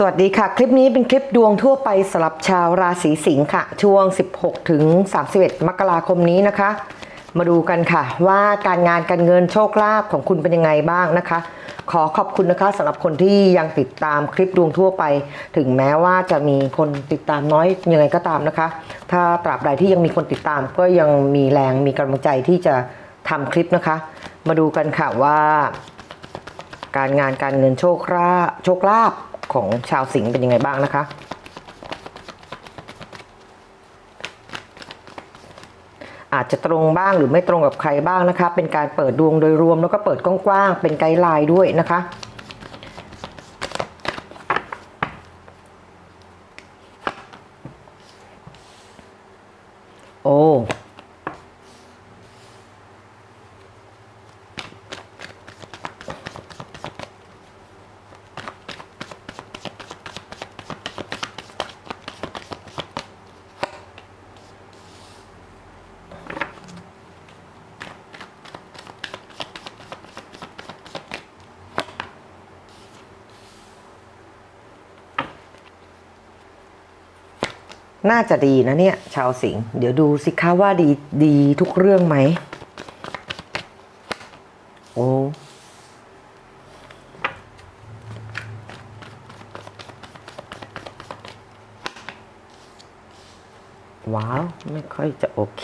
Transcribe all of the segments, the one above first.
สวัสดีค่ะ คลิปนี้เป็นคลิปดวงทั่วไปสำหรับชาวราศีสิงค์ค่ะ ช่วง 16 ถึง 31 มกราคมนี้นะคะ มาดูกันค่ะ ว่าการงานการเงินโชคลาภของคุณเป็นยังไงบ้างนะคะ ขอขอบคุณนะคะสำหรับคนที่ยังติดตามคลิปดวงทั่วไป ถึงแม้ว่าจะมีคนติดตามน้อยยังไงก็ตามนะคะ ถ้าตราบใดที่ยังมีคนติดตาม ก็ยังมีแรงมีกำลังใจที่จะทำคลิปนะคะ มาดูกันค่ะว่า การงานการเงินโชคลาภโชคลาภ ของชาวสิงห์เป็นยังไงบ้างนะคะ อาจจะตรงบ้างหรือไม่ตรงกับใครบ้างนะคะ เป็นการเปิดดวงโดยรวมแล้วก็เปิดกว้างๆเป็นไกด์ไลน์ด้วยนะคะ โอ้ น่าจะดีนะเนี่ย ชาวสิงห์เดี๋ยวดูสิคะว่าดีดีทุกเรื่องไหม โอ้ว้าว ไม่ค่อยจะโอเค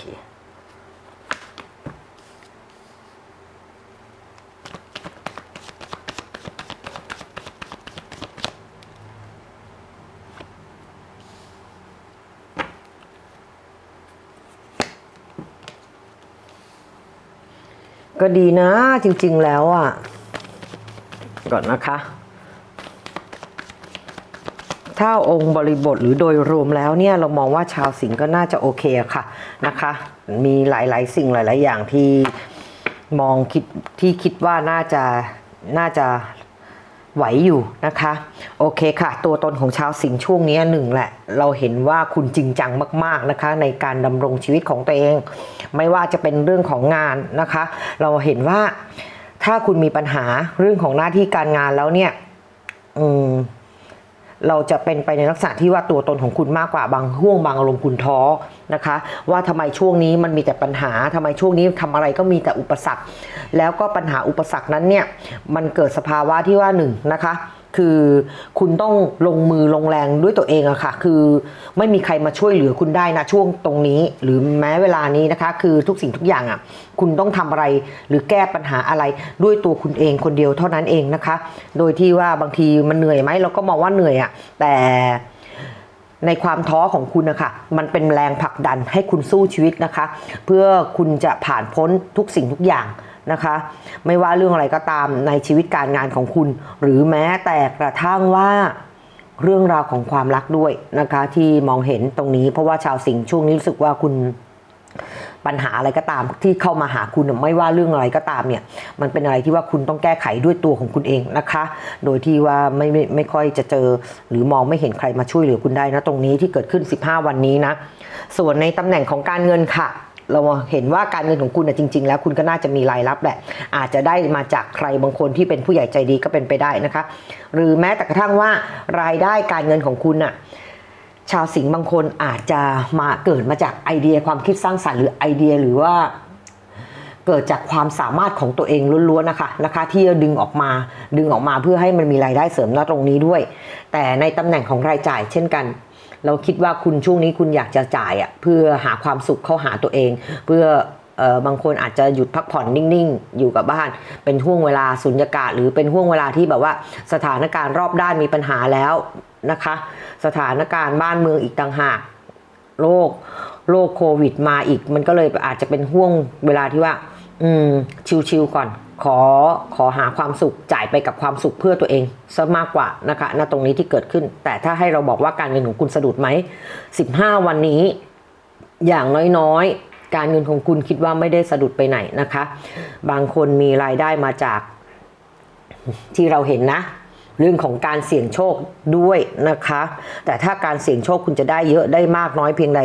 ก็ดีนะจริง ๆ แล้วอะ ก่อนนะคะ ถ้าองค์บริบทหรือโดยรวมแล้วเนี่ย เรามองว่าชาวสิงห์ก็น่าจะโอเคค่ะนะคะ มีหลาย ๆ สิ่งหลาย ๆ อย่างที่มองคิดที่คิดว่าน่าจะน่าจะ ไหวอยู่นะคะ โอเคค่ะ ตัวตนของชาวสิงห์ช่วงนี้หนึ่งแหละ เราเห็นว่าคุณจริงจังมาก ๆนะคะ ในการดำรงชีวิตของตัวเอง ไม่ว่าจะเป็นเรื่องของงานนะคะ เราเห็นว่าถ้าคุณมีปัญหาเรื่องของหน้าที่การงานแล้วเนี่ย อืม เราจะเป็นไปในลักษณะที่ว่าตัวตนของคุณมากกว่าบางห่วงบางอารมณ์คุณท้อนะคะ ว่าทำไมช่วงนี้มันมีแต่ปัญหาทำไมช่วงนี้ทำอะไรก็มีแต่อุปสรรค แล้วก็ปัญหาอุปสรรคนั้นเนี่ยมันเกิดสภาวะที่ว่าหนึ่งนะคะ คือคุณต้องลงมือลงแรงด้วยตัวเองอะค่ะ คือไม่มีใครมาช่วยเหลือคุณได้นะช่วงตรงนี้ หรือแม้เวลานี้นะคะ คือทุกสิ่งทุกอย่างอะคุณต้องทำอะไรหรือแก้ปัญหาอะไรด้วยตัวคุณเองคนเดียวเท่านั้นเองนะคะ โดยที่ว่าบางทีมันเหนื่อยไหมเราก็มองว่าเหนื่อยอะแต่ในความท้อของคุณนะคะ มันเป็นแรงผลักดันให้คุณสู้ชีวิตนะคะ เพื่อคุณจะผ่านพ้นทุกสิ่งทุกอย่าง นะคะ ไม่ว่าเรื่องอะไรก็ตามในชีวิตการงานของคุณ หรือแม้แต่กระทั่งว่าเรื่องราวของความรักด้วยนะคะ ที่มองเห็นตรงนี้ เพราะว่าชาวสิงห์ช่วงนี้รู้สึกว่าคุณปัญหาอะไรก็ตามที่เข้ามาหาคุณไม่ว่าเรื่องอะไรก็ตามเนี่ยมันเป็นอะไรที่ว่าคุณต้องแก้ไขด้วยตัวของคุณเองนะคะ โดยที่ว่าไม่ไม่ไม่ค่อยจะเจอ หรือมองไม่เห็นใครมาช่วยเหลือคุณได้นะตรงนี้ที่เกิดขึ้น 15 วันนี้นะ ส่วนในตำแหน่งของการเงินค่ะ เราเห็นว่าการเงินของคุณนะจริง ๆ แล้วคุณก็น่าจะมีรายรับแหละ อาจจะได้มาจากใครบางคนที่เป็นผู้ใหญ่ใจดีก็เป็นไปได้นะคะ หรือแม้แต่กระทั่งว่ารายได้การเงินของคุณน่ะชาวสิงห์บางคนอาจจะมาเกิดมาจากไอเดียความคิดสร้างสรรค์หรือไอเดียหรือว่าเกิดจากความสามารถของตัวเองล้วนๆนะคะนะคะ ที่จะดึงออกมาดึงออกมาเพื่อให้มันมีรายได้เสริมณตรงนี้ด้วย แต่ในตำแหน่งของรายจ่ายเช่นกัน เราคิดว่าคุณช่วงนี้คุณอยากจะจ่ายอะเพื่อหาความสุขเข้าหาตัวเอง เพื่อเออบางคนอาจจะหยุดพักผ่อนนิ่งๆ อยู่กับบ้าน เป็นห่วงเวลาสุญญากาศ หรือเป็นห่วงเวลาที่แบบว่าสถานการณ์รอบด้านมีปัญหาแล้วนะคะ สถานการณ์บ้านเมืองอีกต่างหากโรคโรคโควิดมาอีก มันก็เลยอาจจะเป็นห่วงเวลาที่ว่า อืมชิวๆก่อน ขอขอหาความสุขจ่ายไปกับความสุขเพื่อตัวเองซะมากกว่านะคะณตรงนี้ที่เกิดขึ้น แต่ถ้าให้เราบอกว่าการเงินของคุณสะดุดไหม 15 วันนี้ อย่างน้อยๆ การเงินของคุณคิดว่าไม่ได้สะดุดไปไหนนะคะ บางคนมีรายได้มาจากที่เราเห็นนะ เรื่องของการเสี่ยงโชคด้วยนะคะ แต่ถ้าการเสี่ยงโชคคุณจะได้เยอะได้มากน้อยเพียงใด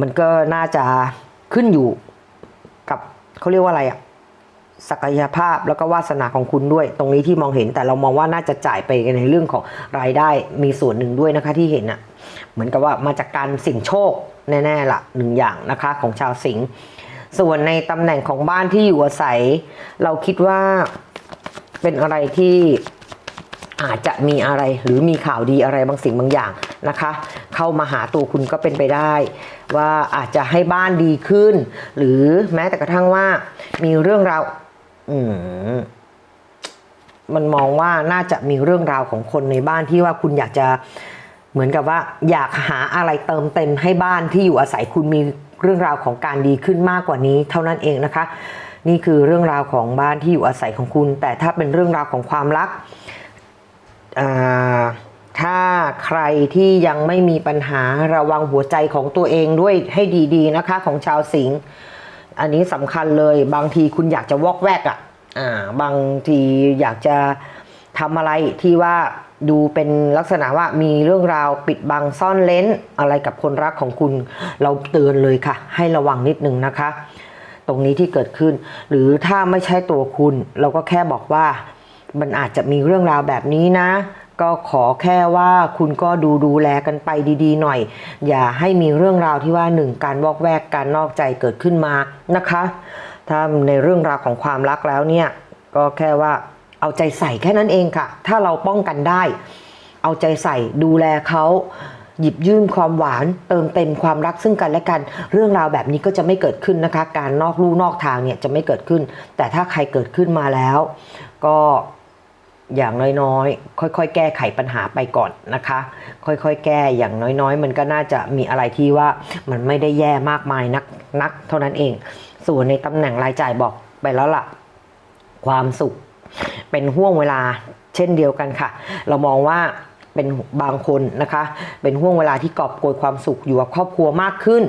มันก็น่าจะขึ้นอยู่ เขาเรียกว่าอะไรอะศักยภาพแล้วก็วาสนาของคุณด้วย ตรงนี้ที่มองเห็นแต่เรามองว่าน่าจะจ่ายไปในเรื่องของรายได้มีส่วนหนึ่งด้วยนะคะที่เห็นอะเหมือนกับว่ามาจากการสิ่งโชคแน่ๆละหนึ่งอย่างนะคะของชาวสิงห์ส่วนในตำแหน่งของบ้านที่อยู่อาศัย เราคิดว่าเป็นอะไรที่ อาจจะมีอะไรหรือมีข่าวดีอะไรบางสิ่งบางอย่างนะคะ เข้ามาหาตัวคุณก็เป็นไปได้ ว่าอาจจะให้บ้านดีขึ้น หรือแม้แต่กระทั่งว่ามีเรื่องราวอืมมันมองว่าน่าจะมีเรื่องราวของคนในบ้านที่ว่าคุณอยากจะเหมือนกับว่า อยากหาอะไรเติมเต็มให้บ้านที่อยู่อาศัยคุณมีเรื่องราวของการดีขึ้นมากกว่านี้ เท่านั้นเองนะคะ นี่คือเรื่องราวของบ้านที่อยู่อาศัยของคุณ แต่ถ้าเป็นเรื่องราวของความรัก ถ้าใครที่ยังไม่มีปัญหาระวังหัวใจของตัวเองด้วยให้ดีๆนะคะ ของชาวสิงห์อันนี้สำคัญเลยบางทีคุณอยากจะวอกแวกอะ่ะอ่าบางทีอยากจะทำอะไรที่ว่าดูเป็นลักษณะว่ามีเรื่องราวปิดบังซ่อนเลนอะไรกับคนรักของคุณ เราเตือนเลยค่ะ ให้ระวังนิดนึงนะคะ ตรงนี้ที่เกิดขึ้น หรือถ้าไม่ใช่ตัวคุณ เราก็แค่บอกว่า มันอาจจะมีเรื่องราวแบบนี้นะ ก็ขอแค่ว่าคุณก็ดูดูแลกันไปดีๆ หน่อย อย่าให้มีเรื่องราวที่ว่าหนึ่งการวอกแวกการนอกใจเกิดขึ้นมานะคะ ถ้าในเรื่องราวของความรักแล้วเนี่ย ก็แค่ว่าเอาใจใส่แค่นั้นเองค่ะ ถ้าเราป้องกันได้ เอาใจใส่ดูแลเขาหยิบยื่นความหวานเติมเต็มความรักซึ่งกันและกัน เรื่องราวแบบนี้ก็จะไม่เกิดขึ้นนะคะ การนอกลู่นอกทางเนี่ยจะไม่เกิดขึ้น แต่ถ้าใครเกิดขึ้นมาแล้ว ก็ อย่างน้อยๆ ค่อยๆ แก้ไขปัญหาไปก่อนนะคะ ค่อยๆ แก้อย่างน้อยๆ มันก็น่าจะมีอะไรที่ว่ามันไม่ได้แย่มากมายนักนักเท่านั้นเอง ส่วนในตำแหน่งรายจ่ายบอกไปแล้วล่ะ ความสุข เป็นห่วงเวลาเช่นเดียวกันค่ะ เรามองว่าเป็นบางคนนะคะ เป็นห่วงเวลาที่กอบโกยความสุขอยู่กับครอบครัวมากขึ้น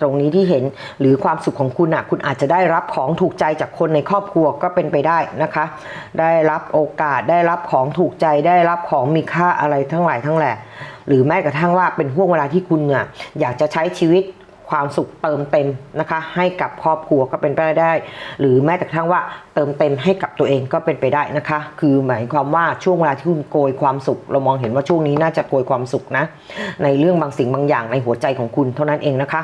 ตรงนี้ที่เห็นหรือความสุขของคุณอะคุณอาจจะได้รับของถูกใจจากคนในครอบครัวก็เป็นไปได้นะคะ ได้รับโอกาสได้รับของถูกใจได้รับของมีค่าอะไรทั้งหลายทั้งแหล่หรือแม้กระทั่งว่าเป็นห่วงเวลาที่คุณอะอยากจะใช้ชีวิตความสุขเติมเต็มนะคะ ให้กับครอบครัวก็เป็นไปได้ หรือแม้แต่กระทั่งว่าเติมเต็มให้กับตัวเองก็เป็นไปได้นะคะ คือหมายความว่าช่วงเวลาที่คุณโกยความสุข เรามองเห็นว่าช่วงนี้น่าจะโกยความสุขนะ ในเรื่องบางสิ่งบางอย่างในหัวใจของคุณเท่านั้นเองนะคะ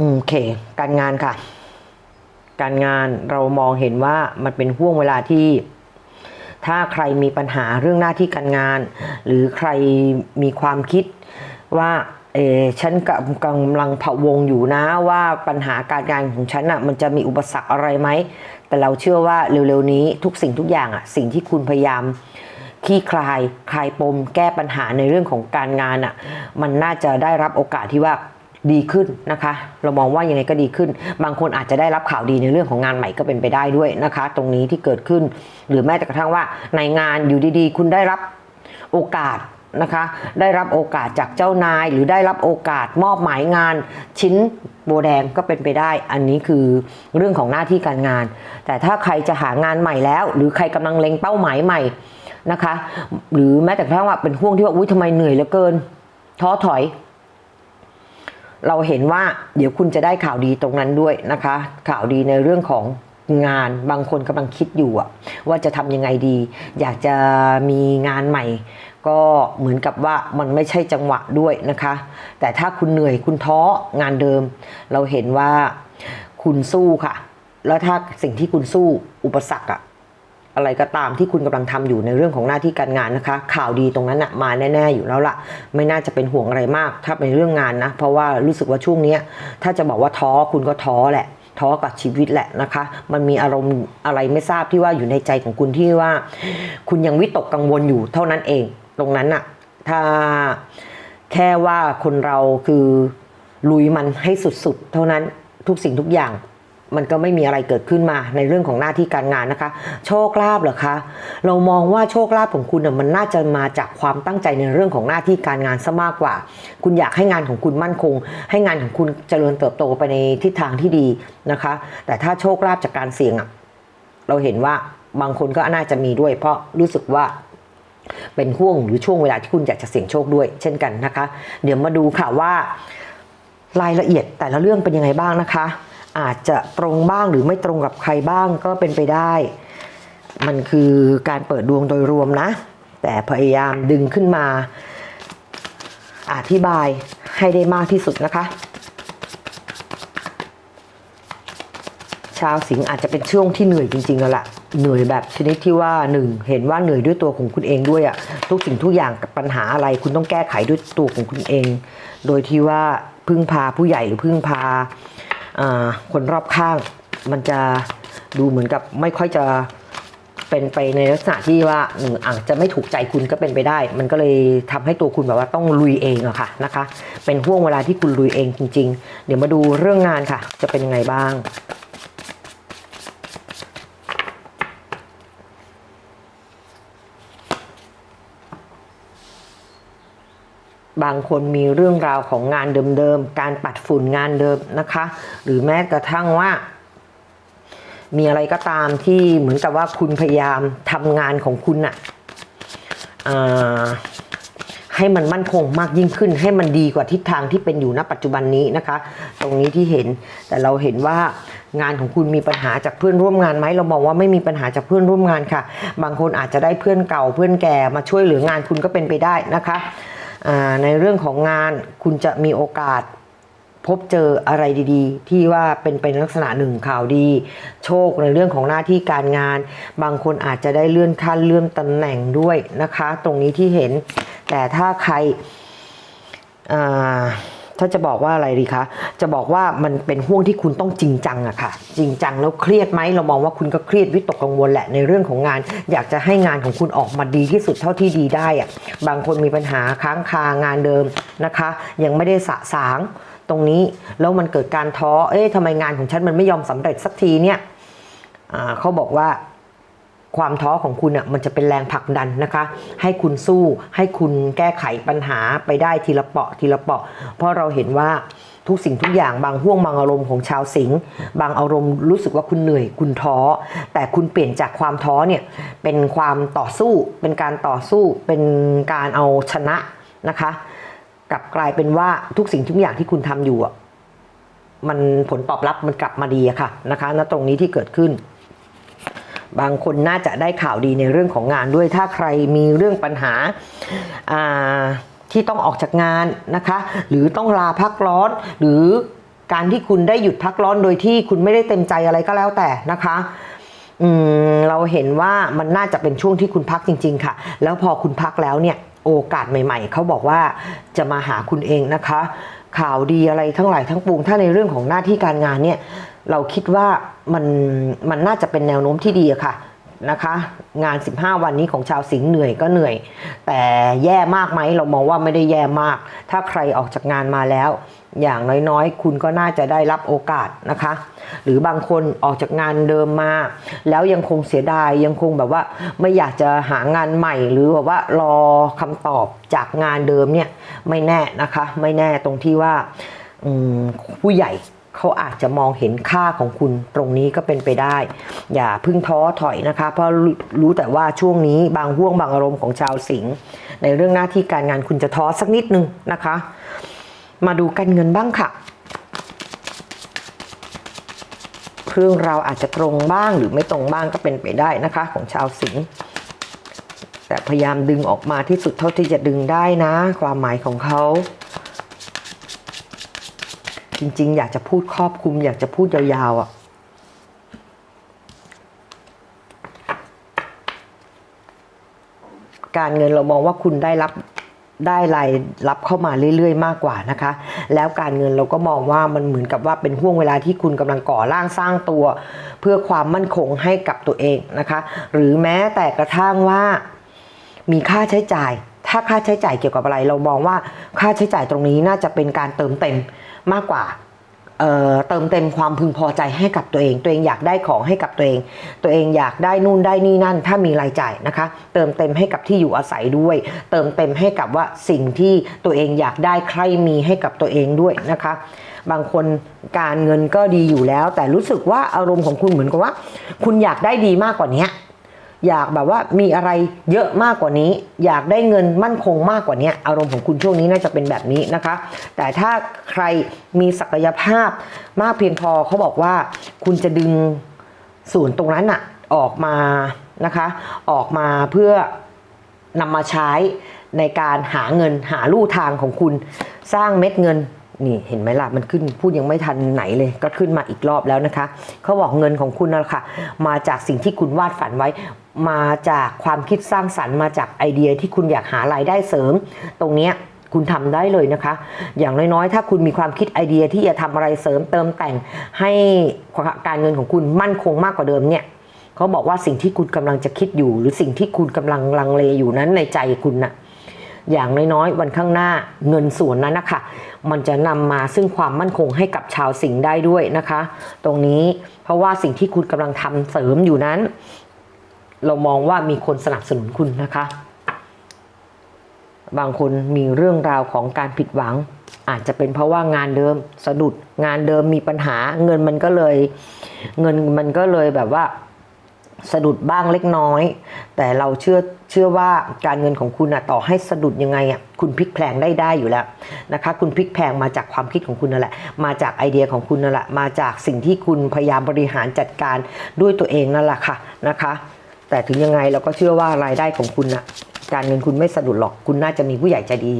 โอเค การงานค่ะ การงานเรามองเห็นว่ามันเป็นห่วงเวลาที่ถ้าใครมีปัญหาเรื่องหน้าที่การงาน หรือใครมีความคิดว่าเออฉันกำกำลังพะวงอยู่นะว่าปัญหาการงานของฉันอะมันจะมีอุปสรรคอะไรไหม แต่เราเชื่อว่าเร็วๆนี้ทุกสิ่งทุกอย่างอะสิ่งที่คุณพยายามขี้คลายคลายปม แก้ปัญหาในเรื่องของการงานอะมันน่าจะได้รับโอกาสที่ว่า ดีขึ้นนะคะ เรามองว่ายังไงก็ดีขึ้น บางคนอาจจะได้รับข่าวดีในเรื่องของงานใหม่ก็เป็นไปได้ด้วยนะคะ ตรงนี้ที่เกิดขึ้น หรือแม้แต่กระทั่งว่าในงานอยู่ดีๆ คุณได้รับโอกาสนะคะได้รับโอกาสจากเจ้านาย หรือได้รับโอกาสมอบหมายงาน ชิ้นโบแดงก็เป็นไปได้ อันนี้คือเรื่องของหน้าที่การงาน แต่ถ้าใครจะหางานใหม่แล้ว หรือใครกำลังเล็งเป้าหมายใหม่นะคะ หรือแม้แต่กระทั่งว่าเป็นห่วงที่ว่าอุ้ยทำไมเหนื่อยเหลือเกินท้อถอย เราเห็นว่าเดี๋ยวคุณจะได้ข่าวดีตรงนั้นด้วยนะคะ ข่าวดีในเรื่องของงานบางคนกำลังคิดอยู่ว่าจะทำยังไงดี อยากจะมีงานใหม่ ก็เหมือนกับว่ามันไม่ใช่จังหวะด้วยนะคะ แต่ถ้าคุณเหนื่อยคุณท้องานเดิม เราเห็นว่าคุณสู้ค่ะ แล้วถ้าสิ่งที่คุณสู้อุปสรรคอะ อะไรก็ตามที่คุณกำลังทำอยู่ในเรื่องของหน้าที่การงานนะคะ ข่าวดีตรงนั้นนะมาแน่ ๆ อยู่แล้วล่ะ ไม่น่าจะเป็นห่วงอะไรมาก ถ้าเป็นเรื่องงานนะ เพราะว่ารู้สึกว่าช่วงนี้ถ้าจะบอกว่าท้อคุณก็ท้อแหละท้อกับชีวิตแหละนะคะ มันมีอารมณ์อะไรไม่ทราบที่ว่าอยู่ในใจของคุณที่ว่า คุณยังวิตกกังวลอยู่เท่านั้นเอง ตรงนั้นน่ะ ถ้าแค่ว่าคนเราคือลุยมันให้สุดๆ เท่านั้นทุกสิ่งทุกอย่าง มันก็ไม่มีอะไรเกิดขึ้นมาในเรื่องของหน้าที่การงานนะคะ โชคลาภเหรอคะ เรามองว่าโชคลาภของคุณมันน่าจะมาจากความตั้งใจในเรื่องของหน้าที่การงานซะมากกว่า คุณอยากให้งานของคุณมั่นคง ให้งานของคุณเจริญเติบโตไปในทิศทางที่ดีนะคะ แต่ถ้าโชคลาภจากการเสี่ยงอะเราเห็นว่าบางคนก็น่าจะมีด้วย เพราะรู้สึกว่าเป็นห่วงหรือช่วงเวลาที่คุณอยากจะเสี่ยงโชคด้วย เช่นกันนะคะ เดี๋ยวมาดูค่ะว่ารายละเอียดแต่ละเรื่องเป็นยังไงบ้างนะคะ อาจจะตรงบ้างหรือไม่ตรงกับใครบ้างก็เป็นไปได้ มันคือการเปิดดวงโดยรวมนะ แต่พยายามดึงขึ้นมา อธิบายให้ได้มากที่สุดนะคะ ชาวสิงห์อาจจะเป็นช่วงที่เหนื่อยจริงๆแล้วล่ะเหนื่อยแบบชนิดที่ว่าหนึ่งเห็นว่าเหนื่อยด้วยตัวของคุณเองด้วยอะทุกสิ่งทุกอย่างกับปัญหาอะไร คุณต้องแก้ไขด้วยตัวของคุณเอง โดยที่ว่าพึ่งพาผู้ใหญ่หรือพึ่งพาอ่า คนรอบข้างมันจะดูเหมือนกับไม่ค่อยจะเป็นไปในลักษณะที่ว่าหนึ่งอาจจะไม่ถูกใจคุณก็เป็นไปได้ มันก็เลยทำให้ตัวคุณแบบว่าต้องลุยเองอะค่ะนะคะ เป็นห่วงเวลาที่คุณลุยเองจริง ๆ เดี๋ยวมาดูเรื่องงานค่ะ จะเป็นยังไงบ้าง บางคนมีเรื่องราวของงานเดิมๆ การปัดฝุ่นงานเดิมนะคะ หรือแม้กระทั่งว่า มีอะไรก็ตามที่เหมือนกับว่าคุณพยายามทำงานของคุณน่ะอ่าให้มันมั่นคงมากยิ่งขึ้น ให้มันดีกว่าทิศทางที่เป็นอยู่ณปัจจุบันนี้นะคะ ตรงนี้ที่เห็นแต่เราเห็นว่างานของคุณมีปัญหาจากเพื่อนร่วมงานไหมเรามองว่าไม่มีปัญหาจากเพื่อนร่วมงานค่ะ บางคนอาจจะได้เพื่อนเก่าเพื่อนแก่มาช่วยเหลืองานคุณก็เป็นไปได้นะคะ ในเรื่องของงานคุณจะมีโอกาสพบเจออะไรดีๆ ที่ว่าเป็นเป็นลักษณะหนึ่งข่าวดี โชคในเรื่องของหน้าที่การงาน บางคนอาจจะได้เลื่อนขั้นเลื่อนตำแหน่งด้วยนะคะ ตรงนี้ที่เห็น แต่ถ้าใครอ่า ถ้าจะบอกว่าอะไรดีคะ จะบอกว่ามันเป็นห่วงที่คุณต้องจริงจังอะค่ะ จริงจังแล้วเครียดไหมเรามองว่าคุณก็เครียดวิตกกังวลแหละในเรื่องของงาน อยากจะให้งานของคุณออกมาดีที่สุดเท่าที่ดีได้อะบางคนมีปัญหาค้างคางานเดิมนะคะ ยังไม่ได้สะสางตรงนี้แล้วมันเกิดการท้อ เอ๊ะทำไมงานของฉันมันไม่ยอมสำเร็จสักทีเนี่ยเขาบอกว่า ความท้อของคุณอะมันจะเป็นแรงผลักดันนะคะ ให้คุณสู้ให้คุณแก้ไขปัญหาไปได้ทีละเปาะทีละเปาะ เพราะเราเห็นว่าทุกสิ่งทุกอย่างบางห่วงบางอารมณ์ของชาวสิงห์บางอารมณ์รู้สึกว่าคุณเหนื่อยคุณท้อ แต่คุณเปลี่ยนจากความท้อเนี่ยเป็นความต่อสู้ เป็นการต่อสู้ เป็นการเอาชนะนะคะกลับกลายเป็นว่าทุกสิ่งทุกอย่างที่คุณทำอยู่อะมันผลตอบรับมันกลับมาดีอะค่ะนะคะณตรงนี้ที่เกิดขึ้น บางคนน่าจะได้ข่าวดีในเรื่องของงานด้วย ถ้าใครมีเรื่องปัญหาที่ต้องออกจากงานนะคะ หรือต้องลาพักร้อน หรือการที่คุณได้หยุดพักร้อนโดยที่คุณไม่ได้เต็มใจอะไรก็แล้วแต่นะคะอืมเราเห็นว่ามันน่าจะเป็นช่วงที่คุณพักจริง ๆ ค่ะ แล้วพอคุณพักแล้วเนี่ยโอกาสใหม่ ๆเขาบอกว่าจะมาหาคุณเองนะคะ ข่าวดีอะไรทั้งหลายทั้งปวงถ้าในเรื่องของหน้าที่การงานเนี่ยเราคิดว่ามันมันน่าจะเป็นแนวโน้มที่ดีอะค่ะ นะคะ งาน 15 วันนี้ของชาวสิงห์เหนื่อยก็เหนื่อย แต่แย่มากไหมเรามองว่าไม่ได้แย่มาก ถ้าใครออกจากงานมาแล้ว อย่างน้อยๆ คุณก็น่าจะได้รับโอกาสนะคะ หรือบางคนออกจากงานเดิมมา แล้วยังคงเสียดายยังคงแบบว่าไม่อยากจะหางานใหม่ หรือแบบว่ารอคำตอบจากงานเดิมเนี่ยไม่แน่นะคะ ไม่แน่ตรงที่ว่าผู้ใหญ่ เขาอาจจะมองเห็นค่าของคุณตรงนี้ก็เป็นไปได้ อย่าพึ่งท้อถอยนะคะ เพราะรู้รู้แต่ว่าช่วงนี้บางห่วงบางอารมณ์ของชาวสิงห์ในเรื่องหน้าที่การงานคุณจะท้อสักนิดนึงนะคะ มาดูการเงินบ้างค่ะเรื่องราวอาจจะตรงบ้างหรือไม่ตรงบ้างก็เป็นไปได้นะคะของชาวสิงห์แต่พยายามดึงออกมาที่สุดเท่าที่จะดึงได้นะ ความหมายของเขา จริง ๆ อยากจะพูดครอบคลุม อยากจะพูดยาวๆอะการเงินเรามองว่าคุณได้รับได้รายรับเข้ามาเรื่อย ๆ มากกว่านะคะ แล้วการเงินเราก็มองว่ามันเหมือนกับว่าเป็นห่วงเวลาที่คุณกำลังก่อร่างสร้างตัว เพื่อความมั่นคงให้กับตัวเองนะคะ หรือแม้แต่กระทั่งว่ามีค่าใช้จ่าย ถ้าค่าใช้จ่ายเกี่ยวกับอะไร เรามองว่าค่าใช้จ่ายตรงนี้น่าจะเป็นการเติมเต็ม มากกว่าเเติมเต็มความพึงพอใจให้กับตัวเอง ตัวเองอยากได้ของให้กับตัวเอง ตัวเองอยากได้นู่นได้นี่นั่น ถ้ามีรายจ่ายนะคะ เติมเต็มให้กับที่อยู่อาศัยด้วย เติมเต็มให้กับว่าสิ่งที่ตัวเองอยากได้ใครมีให้กับตัวเองด้วยนะคะ บางคนการเงินก็ดีอยู่แล้ว แต่รู้สึกว่าอารมณ์ของคุณเหมือนกับว่า คุณอยากได้ดีมากกว่านี้ อยากแบบว่ามีอะไรเยอะมากกว่านี้ อยากได้เงินมั่นคงมากกว่านี้อารมณ์ของคุณช่วงนี้น่าจะเป็นแบบนี้นะคะ แต่ถ้าใครมีศักยภาพมากเพียงพอเขาบอกว่า คุณจะดึงส่วนตรงนั้นอะออกมานะคะ ออกมาเพื่อนำมาใช้ในการหาเงินหาลู่ทางของคุณ สร้างเม็ดเงิน นี่เห็นไหมล่ะมันขึ้นพูดยังไม่ทันไหนเลยก็ขึ้นมาอีกรอบแล้วนะคะเขาบอกเงินของคุณน่ะค่ะมาจากสิ่งที่คุณวาดฝันไว้ มาจากความคิดสร้างสรรค์มาจากไอเดียที่คุณอยากหารายได้เสริม ตรงเนี้ยคุณทำได้เลยนะคะ อย่างน้อยๆ ถ้าคุณมีความคิดไอเดียที่จะทำอะไรเสริมเติมแต่งให้การเงินของคุณมั่นคงมากกว่าเดิมเนี่ยเขาบอกว่าสิ่งที่คุณกำลังจะคิดอยู่ หรือสิ่งที่คุณกำลังลังเลอยู่นั้นในใจคุณน่ะอย่างน้อยๆ วันข้างหน้าเงินส่วนนั้นนะคะ มันจะนำมาซึ่งความมั่นคงให้กับชาวสิงห์ได้ด้วยนะคะ ตรงนี้เพราะว่าสิ่งที่คุณกำลังทำเสริมอยู่นั้น เรามองว่ามีคนสนับสนุนคุณนะคะ บางคนมีเรื่องราวของการผิดหวัง อาจจะเป็นเพราะว่างานเดิมสะดุดงานเดิมมีปัญหาเงินมันก็เลย เงินมันก็เลยแบบว่า สะดุดบ้างเล็กน้อย แต่เราเชื่อเชื่อว่าการเงินของคุณอะต่อให้สะดุดยังไงอะคุณพลิกแพลงได้ได้อยู่แล้วนะคะ คุณพลิกแพลงมาจากความคิดของคุณนั่นแหละ มาจากไอเดียของคุณนั่นแหละ มาจากสิ่งที่คุณพยายามบริหารจัดการด้วยตัวเองนั่นแหละค่ะนะคะ แต่ถึงยังไงเราก็เชื่อว่ารายได้ของคุณอะการเงินคุณไม่สะดุดหรอกคุณน่าจะมีผู้ใหญ่ใจดี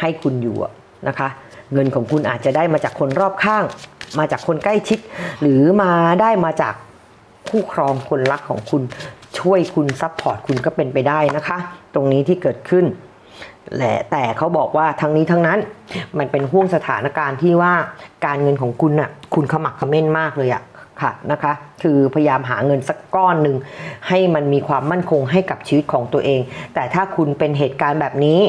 ให้คุณอยู่นะคะ เงินของคุณอาจจะได้มาจากคนรอบข้าง มาจากคนใกล้ชิด หรือมาได้มาจาก คู่ครองคนรักของคุณช่วยคุณซัพพอร์ตคุณก็เป็นไปได้นะคะ ตรงนี้ที่เกิดขึ้นแหละแต่เขาบอกว่าทั้งนี้ทั้งนั้นมันเป็นห่วงสถานการณ์ที่ว่าการเงินของคุณน่ะคุณขมักขม้นมากเลยอะค่ะนะคะคือพยายามหาเงินสักก้อนหนึ่งให้มันมีความมั่นคงให้กับชีวิตของตัวเอง แต่ถ้าคุณเป็นเหตุการณ์แบบนี้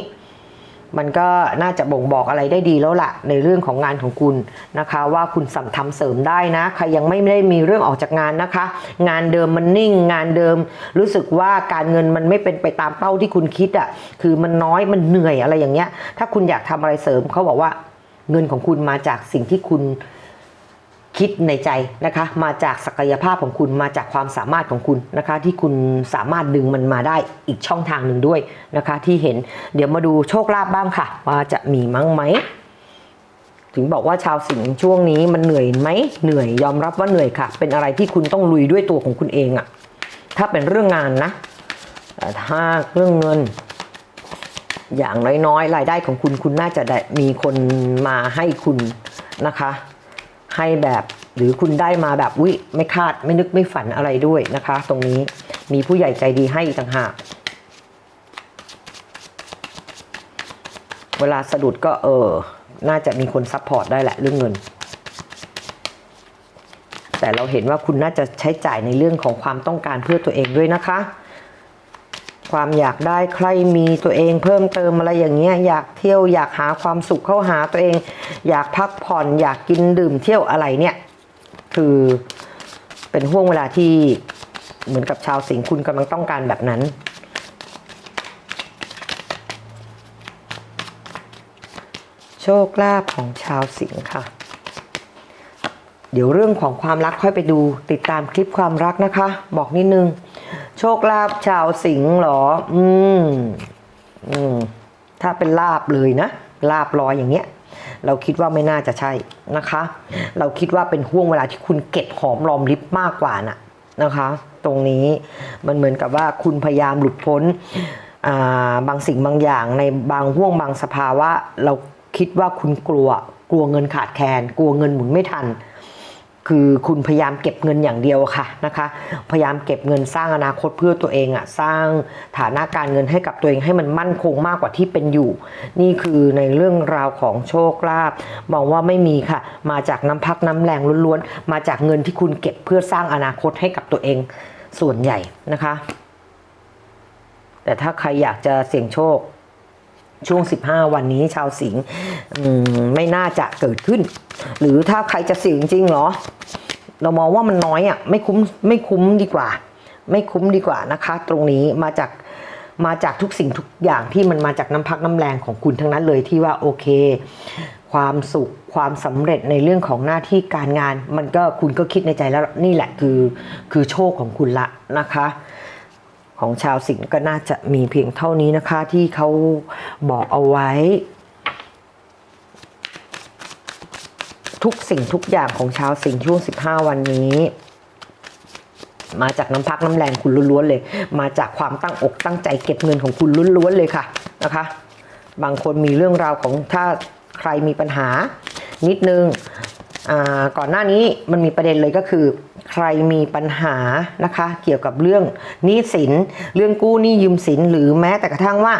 มันก็น่าจะบ่งบอกอะไรได้ดีแล้วล่ะ ในเรื่องของงานของคุณนะคะ ว่าคุณสัมทำเสริมได้นะใครยังไม่ได้มีเรื่องออกจากงานนะคะ งานเดิมมันนิ่ง งานเดิมรู้สึกว่าการเงินมันไม่เป็นไปตามเป้าที่คุณคิดอะ่ะคือมันน้อยมันเหนื่อยอะไรอย่างเงี้ย ถ้าคุณอยากทำอะไรเสริมเขาบอกว่าเงินของคุณมาจากสิ่งที่คุณ คิดในใจนะคะ มาจากศักยภาพของคุณมาจากความสามารถของคุณนะคะ ที่คุณสามารถดึงมันมาได้อีกช่องทางหนึ่งด้วยนะคะ ที่เห็นเดี๋ยวมาดูโชคลาภบ้างค่ะ ว่าจะมีมั้งไหมถึงบอกว่าชาวสิงห์ช่วงนี้มันเหนื่อยไหมเหนื่อยยอมรับว่าเหนื่อยค่ะ เป็นอะไรที่คุณต้องลุยด้วยตัวของคุณเองอะถ้าเป็นเรื่องงานนะแต่ถ้าเรื่องเงิน อย่างน้อยๆรายได้ของคุณคุณน่าจะได้มีคนมาให้คุณนะคะ ให้แบบหรือคุณได้มาแบบวิไม่คาดไม่นึกไม่ฝันอะไรด้วยนะคะ ตรงนี้มีผู้ใหญ่ใจดีให้อีกต่างหากเวลาสะดุดก็เออ น่าจะมีคนซัพพอร์ตได้แหละเรื่องเงิน แต่เราเห็นว่าคุณน่าจะใช้จ่ายในเรื่องของความต้องการเพื่อตัวเองด้วยนะคะ ความอยากได้ใครมีตัวเองเพิ่มเติมอะไรอย่างเงี้ยอยากเที่ยวอยากหาความสุขเข้าหาตัวเอง อยากพักผ่อนอยากกินดื่มเที่ยวอะไรเนี่ย คือเป็นห่วงเวลาที่เหมือนกับชาวสิงห์คุณกำลังต้องการแบบนั้นโชคลาภของชาวสิงห์ค่ะ เดี๋ยวเรื่องของความรักค่อยไปดู ติดตามคลิปความรักนะคะ บอกนิดนึง โชคลาภชาวสิงห์หรอ อืม อืม ถ้าเป็นลาบเลยนะ ลาบลอยอย่างเงี้ย เราคิดว่าไม่น่าจะใช่นะคะ เราคิดว่าเป็นห่วงเวลาที่คุณเก็บหอมรอมริบมากกว่าน่ะนะคะ ตรงนี้มันเหมือนกับว่าคุณพยายามหลุดพ้นอ่าบางสิ่งบางอย่างในบางห่วงบางสภาวะ เราคิดว่าคุณกลัว กลัวเงินขาดแคลน กลัวเงินหมุนไม่ทัน คือคุณพยายามเก็บเงินอย่างเดียวค่ะนะคะ พยายามเก็บเงินสร้างอนาคตเพื่อตัวเองอะสร้างฐานะการเงินให้กับตัวเองให้มันมั่นคงมากกว่าที่เป็นอยู่ นี่คือในเรื่องราวของโชคลาภมองว่าไม่มีค่ะ มาจากน้ำพักน้ำแรงล้วนๆ มาจากเงินที่คุณเก็บเพื่อสร้างอนาคตให้กับตัวเองส่วนใหญ่นะคะ แต่ถ้าใครอยากจะเสี่ยงโชค ช่วง 15 วันนี้ชาวสิงห์ไม่น่าจะเกิดขึ้น หรือถ้าใครจะเสี่ยงจริงเหรอ เรามองว่ามันน้อยอะไม่คุ้มไม่คุ้มดีกว่า ไม่คุ้มดีกว่านะคะ ตรงนี้มาจากมาจากทุกสิ่งทุกอย่างที่มันมาจากน้ำพักน้ำแรงของคุณทั้งนั้นเลยที่ว่าโอเค ความสุขความสำเร็จในเรื่องของหน้าที่การงาน มันก็คุณก็คิดในใจแล้วนี่แหละคือคือโชคของคุณละนะคะ ของชาวสิงห์ก็น่าจะมีเพียงเท่านี้นะคะ ที่เขาบอกเอาไว้ ทุกสิ่งทุกอย่างของชาวสิงห์ช่วง 15 วันนี้มาจากน้ำพักน้ำแรงคุณล้วนๆเลย มาจากความตั้งอกตั้งใจเก็บเงินของคุณล้วนๆเลยค่ะนะคะ บางคนมีเรื่องราวของถ้าใครมีปัญหานิดนึงก่อนหน้านี้มันมีประเด็นเลยก็คือ ใครมีปัญหานะคะ เกี่ยวกับเรื่องหนี้สิน เรื่องกู้หนี้ยืมสิน หรือแม้แต่กระทั่งว่า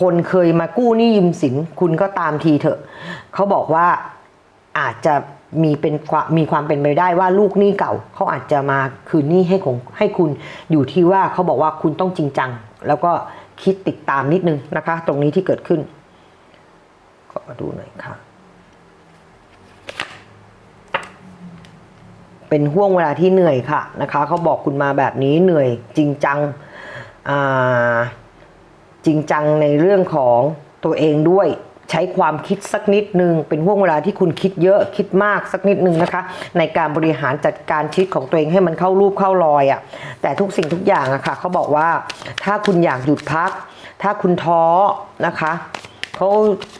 คนเคยมากู้หนี้ยืมสิน คุณก็ตามทีเถอะเขาบอกว่าอาจจะมีเป็นความมีความเป็นไปได้ว่าลูกหนี้เก่าเขาอาจจะมาคืนหนี้ให้ของให้คุณอยู่ที่ว่าเขาบอกว่าคุณต้องจริงจัง แล้วก็คิดติดตามนิดนึงนะคะ ตรงนี้ที่เกิดขึ้น ก็มาดูหน่อยค่ะ เป็นห่วงเวลาที่เหนื่อยค่ะนะคะเขาบอกคุณมาแบบนี้เหนื่อยจริงจังจริงจังในเรื่องของตัวเองด้วยใช้ความคิดสักนิดนึง เป็นห่วงเวลาที่คุณคิดเยอะคิดมากสักนิดนึงนะคะ ในการบริหารจัดการชีวิตของตัวเองให้มันเข้ารูปเข้ารอยอะ่ะแต่ทุกสิ่งทุกอย่างอะค่ะเขาบอกว่าถ้าคุณอยากหยุดพัก ถ้าคุณท้อนะคะเขา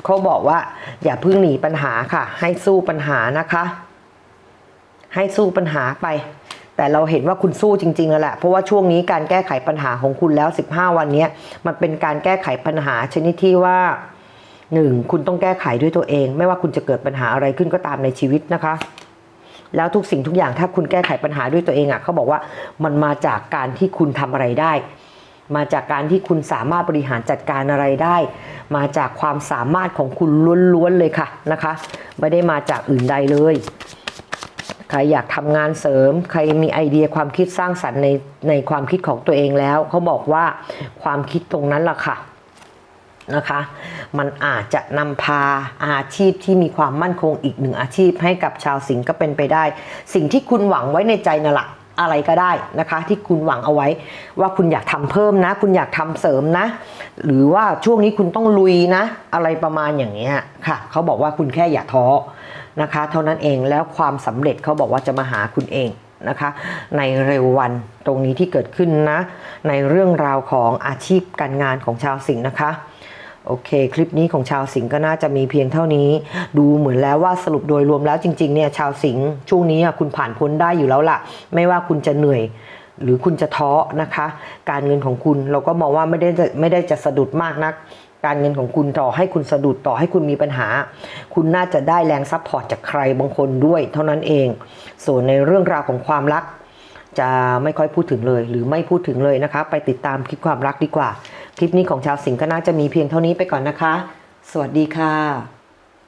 เขาบอกว่าอย่าเพิ่งหนีปัญหาค่ะ ให้สู้ปัญหานะคะ ให้สู้ปัญหาไป แต่เราเห็นว่าคุณสู้จริง ๆ แล้วแหละเพราะว่าช่วงนี้การแก้ไขปัญหาของคุณแล้ว 15 วันนี้มันเป็นการแก้ไขปัญหาชนิดที่ว่าหนึ่งคุณต้องแก้ไขด้วยตัวเอง ไม่ว่าคุณจะเกิดปัญหาอะไรขึ้นก็ตามในชีวิตนะคะ แล้วทุกสิ่งทุกอย่างถ้าคุณแก้ไขปัญหาด้วยตัวเองอะเขาบอกว่ามันมาจากการที่คุณทำอะไรได้ มาจากการที่คุณสามารถบริหารจัดการอะไรได้ มาจากความสามารถของคุณล้วนๆเลยค่ะนะคะ ไม่ได้มาจากอื่นใดเลย ครอยากทำงานเสริม ใครมีไอเดียความคิดสร้างสรรค์ในในความคิดของตัวเองแล้วเขาบอกว่าความคิดตรงนั้นล่ะค่ะนะคะมันอาจจะนำพาอาชีพที่มีความมั่นคงอีกหนึ่งอาชีพให้กับชาวสิงห์ก็เป็นไปได้ สิ่งที่คุณหวังไว้ในใจนั่นแหละอะไรก็ได้นะคะ ที่คุณหวังเอาไว้ว่าคุณอยากทำเพิ่มนะ คุณอยากทำเสริมนะ หรือว่าช่วงนี้คุณต้องลุยนะ อะไรประมาณอย่างเงี้ยค่ะเขาบอกว่าคุณแค่อย่าท้อนะคะ เท่านั้นเองแล้วความสำเร็จเขาบอกว่าจะมาหาคุณเองนะคะ ในเร็ววันตรงนี้ที่เกิดขึ้นนะ ในเรื่องราวของอาชีพการงานของชาวสิงห์นะคะโอเค คลิปนี้ของชาวสิงห์ก็น่าจะมีเพียงเท่านี้ ดูเหมือนแล้วว่าสรุปโดยรวมแล้วจริงๆเนี่ยชาวสิงห์ช่วงนี้คุณผ่านพ้นได้อยู่แล้วล่ะ ไม่ว่าคุณจะเหนื่อย หรือคุณจะท้อนะคะ การเงินของคุณเราก็มองว่าไม่ได้จะไม่ได้จะสะดุดมากนัก การเงินของคุณต่อให้คุณสะดุดต่อให้คุณมีปัญหา คุณน่าจะได้แรงซัพพอร์ตจากใครบางคนด้วย เท่านั้นเอง ส่วนในเรื่องราวของความรัก จะไม่ค่อยพูดถึงเลย หรือไม่พูดถึงเลยนะคะ ไปติดตามคลิปความรักดีกว่า คลิปนี้ของชาวสิงห์ก็น่าจะมีเพียงเท่านี้ไปก่อนนะคะ สวัสดีค่ะ